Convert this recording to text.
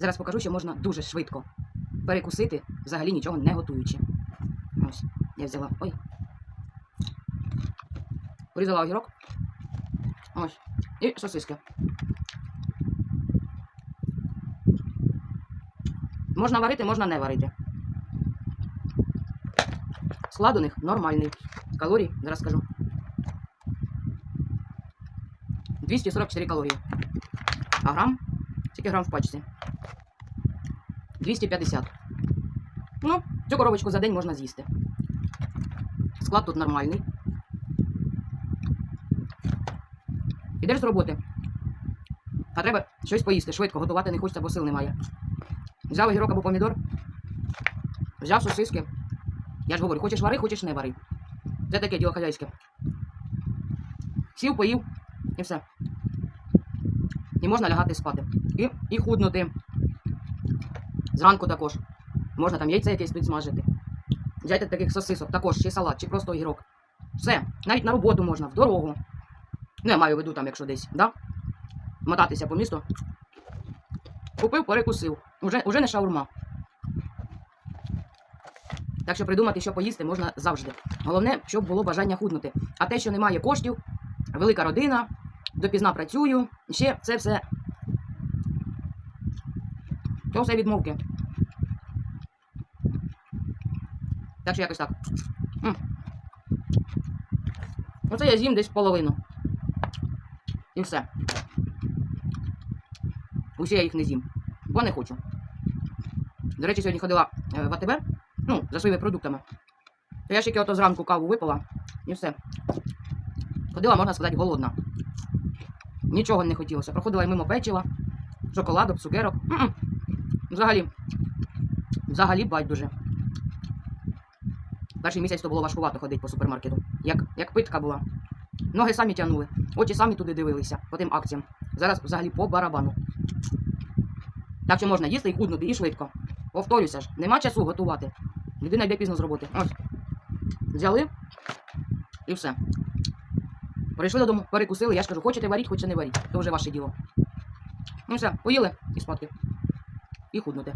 Зараз покажу, що можна дуже швидко перекусити, взагалі нічого не готуючи. Ось, я взяла. Ой. Порізала огірок. Ось. І сосиски. Можна варити, можна не варити. Склад у них нормальний. Калорій, зараз скажу. 244 калорії. А грам? Скільки грам в пачці? 250. Ну, цю коробочку за день можна з'їсти. Склад тут нормальний. Ідеш з роботи. А треба щось поїсти, швидко, готувати не хочеться, бо сил немає. Взяв огірок або помідор, взяв сосиски. Я ж говорю, хочеш вари, хочеш не вари. Це таке діло хазяйське. Сів, поїв і все. І можна лягати спати. І, і худнути. Зранку також. Можна там яйце якесь підсмажити. Взяти таких сосисок, також чи салат, чи просто огірок. Все. Навіть на роботу можна, в дорогу. Ну, я маю в виду там, якщо десь, да? Мотатися по місту. Купив, перекусив. Уже, уже не шаурма. Так що придумати, що поїсти, можна завжди. Головне, щоб було бажання худнути. А те, що немає коштів, велика родина, допізна працюю, ще це все. То все відмовки. Так що якось так. Оце я з'їм десь половину. І все. Усі я їх не з'їм. Бо не хочу. До речі, сьогодні ходила е, в АТБ, ну, за своїми продуктами. То я ще ото зранку каву випила і все. Ходила, можна сказати, голодна. Нічого не хотілося. Проходила й мимо печива, шоколадок, цукерок. М-м. Взагалі. Взагалі байдуже. Перший місяць то було важкувато ходити по супермаркету. Як, як питка була. Ноги самі тягнули, очі самі туди дивилися по тим акціям. Зараз взагалі по барабану. Так що можна їсти і худнути, і швидко. Повторюся ж, нема часу готувати. Людина йде пізно з роботи. Ось. Взяли і все. Прийшли додому, перекусили, я ж кажу, хочете варіть, хочете не варіть. Це вже ваше діло. Ну все, поїли і спадки. І худнути.